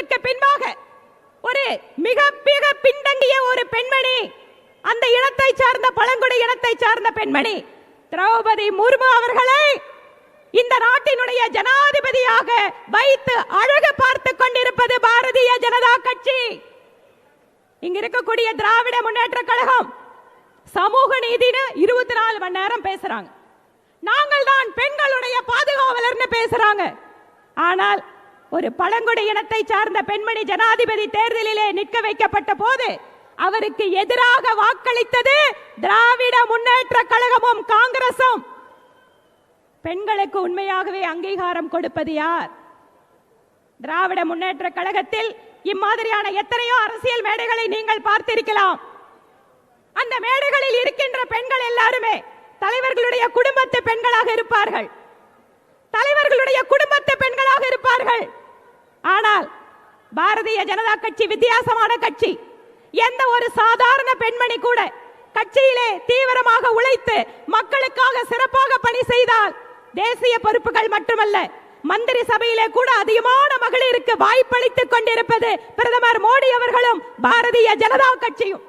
காலத்திற்கு பின்பாக ஒரு மிக மிக பின்தங்கிய ஒரு பெண்மணி அந்த இனத்தை சார்ந்த பழங்குடி இனத்தை சார்ந்த பெண்மணி திரௌபதி முர்மு அவர்களை இந்த நாட்டினுடைய ஜனாதிபதியாக வைத்து அழகு பார்த்து கொண்டிருப்பது பாரதிய ஜனதா கட்சி. இங்க இருக்கக்கூடிய திராவிட முன்னேற்ற கழகம் சமூக நீதினு இருபத்தி நாலு மணி நேரம் பேசுறாங்க. நாங்கள் தான் பெண்களுடைய பாதுகாவலர்னு பேசுறாங்க. ஆனால் ஒரு பழங்குடி இனத்தை சார்ந்த பெண்மணி ஜனாதிபதி தேர்தலிலே நிற்க வைக்கப்பட்ட போது அவருக்கு எதிராக வாக்களித்தது திராவிட முன்னேற்ற கழகமும் காங்கிரசும். பெண்களுக்கு உண்மையாகவே அங்கீகாரம் கொடுப்பது யார்? திராவிட முன்னேற்ற கழகத்தில் இம்மாதிரியான எத்தனையோ அரசியல் மேடைகளை நீங்கள் பார்த்திருக்கலாம். அந்த மேடைகளில் இருக்கின்ற பெண்கள் எல்லாருமே தலைவர்களுடைய குடும்பத்து பெண்களாக இருப்பார்கள். தலைவர்களுடைய குடும்பத்து பெண்களாக இருப்பார்கள். ஆனால் பாரதிய ஜனதா கட்சி வித்தியாசமான கட்சி. எந்த ஒரு சாதாரண பெண்மணி கூட கட்சியிலே தீவிரமாக உழைத்து மக்களுக்காக சிறப்பாக பணி செய்தால் தேசிய பொறுப்புகள் மட்டுமல்ல மந்திரி சபையிலே கூட அதிகமான மகளிருக்கு வாய்ப்பளித்துக் கொண்டிருப்பது பிரதமர் மோடி அவர்களும் பாரதிய ஜனதா கட்சியும்.